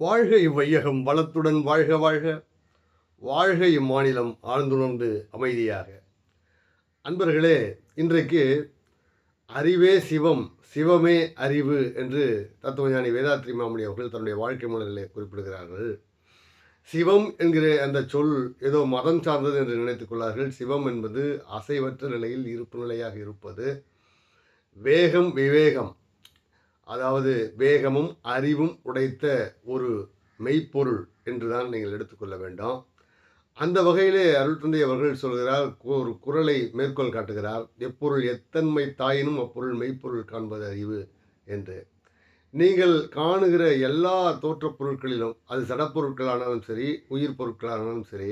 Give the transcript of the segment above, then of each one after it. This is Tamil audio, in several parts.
வாழ்க இவ்வையகம் வளத்துடன் வாழ்க வாழ்க. வாழ்க இம்மாநிலம் ஆழ்ந்துணர்ந்து அமைதியாக. அன்பர்களே இன்றைக்கு அறிவே சிவம் சிவமே அறிவு என்று தத்துவஞானி வேதாத்ரி மாமணி அவர்கள் தன்னுடைய வாழ்க்கை மலரிலே குறிப்பிடுகிறார்கள். சிவம் என்கிற அந்த சொல் ஏதோ மதம் சார்ந்தது என்று நினைத்துக் கொள்ளார்கள். சிவம் என்பது அசைவற்ற நிலையில் இருப்பு நிலையாக இருப்பது. வேகம் விவேகம் அதாவது வேகமும் அறிவும் உடைத்த ஒரு மெய்ப்பொருள் என்றுதான் நீங்கள் எடுத்துக்கொள்ள வேண்டும். அந்த வகையிலே அருள் தந்தை அவர்கள் சொல்கிறார் ஒரு குரலை மேற்கோள் காட்டுகிறார் எப்பொருள் எத்தன்மை தாயினும் அப்பொருள் மெய்ப்பொருள் காண்பது அறிவு என்று. நீங்கள் காணுகிற எல்லா தோற்றப் பொருட்களிலும் அது சடப்பொருட்களானாலும் சரி உயிர் பொருட்களானாலும் சரி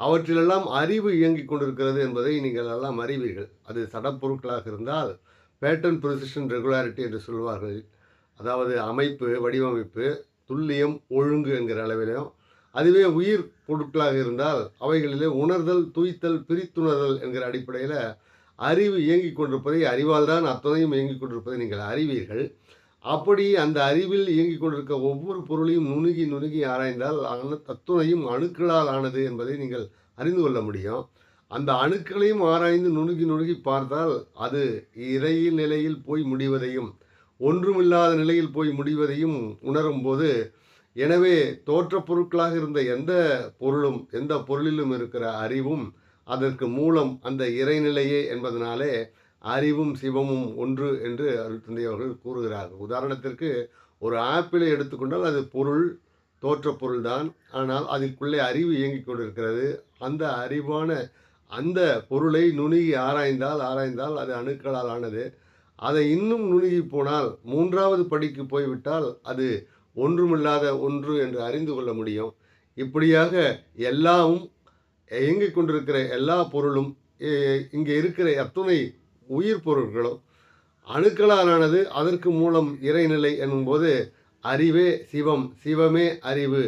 அவற்றிலெல்லாம் அறிவு இயங்கிக் கொண்டிருக்கிறது என்பதை நீங்கள் எல்லாம் அறிவீர்கள். அது சடப்பொருட்களாக இருந்தால் பேட்டர்ன் ப்ரொசிஷன் ரெகுலாரிட்டி என்று சொல்வார்கள். அதாவது அமைப்பு வடிவமைப்பு துல்லியம் ஒழுங்கு என்கிற அளவிலும். அதுவே உயிர் பொருட்களாக இருந்தால் அவைகளிலே உணர்தல் துய்த்தல் பிரித்துணர்தல் என்கிற அடிப்படையில் அறிவு இயங்கிக் கொண்டிருப்பதை அறிவால் தான் அத்தனையும் இயங்கிக் கொண்டிருப்பதை நீங்கள் அறிவீர்கள். அப்படி அந்த அறிவில் இயங்கிக் கொண்டிருக்க ஒவ்வொரு பொருளையும் நுணுகி நுணுகி ஆராய்ந்தால் அன தத்துணையும் அணுக்களால் ஆனது என்பதை நீங்கள் அறிந்து கொள்ள முடியும். அந்த அணுக்களையும் ஆராய்ந்து நுணுகி நுணுகி பார்த்தால் அது இறையில் நிலையில் போய் முடிவதையும் ஒன்றுமில்லாத நிலையில் போய் முடிவதையும் உணரும்போது எனவே தோற்றப் பொருட்களாக இருந்த எந்த பொருளும் எந்த பொருளிலும் இருக்கிற அறிவும் அதற்கு மூலம் அந்த இறைநிலையே என்பதனாலே அறிவும் சிவமும் ஒன்று என்று அருட்தந்தை அவர்கள் கூறுகிறார்கள். உதாரணத்திற்கு ஒரு ஆப்பிளை எடுத்துக்கொண்டால் அது பொருள் தோற்றப் பொருள்தான். ஆனால் அதற்குள்ளே அறிவு இயங்கிக் கொண்டிருக்கிறது. அந்த அறிவான அந்த பொருளை நுணுகி ஆராய்ந்தால் ஆராய்ந்தால் அது அணுக்களால் ஆனது. அதை இன்னும் நுணுகி போனால் மூன்றாவது படிக்கு போய்விட்டால் அது ஒன்றுமில்லாத ஒன்று என்று அறிந்து கொள்ள முடியும். இப்படியாக எல்லாமும் இயங்கிக் கொண்டிருக்கிற எல்லா பொருளும் இங்கே இருக்கிற அத்துணை உயிர் பொருட்களும் அணுக்களாலானது. அதற்கு மூலம் இறைநிலை என்னும்போது அறிவே சிவம் சிவமே அறிவு.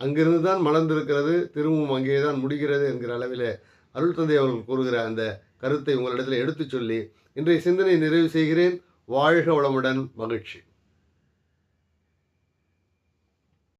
அங்கிருந்து தான் மலர்ந்திருக்கிறது திரும்பவும் அங்கே தான் முடிகிறது என்கிற அளவில் அருள் தந்தை அவர்கள் கூறுகிற அந்த கருத்தை உங்களிடத்தில் எடுத்துச் சொல்லி இன்றைய சிந்தனை நிறைவு செய்கிறேன். வாழ்க வளமுடன் மகிழ்ச்சி.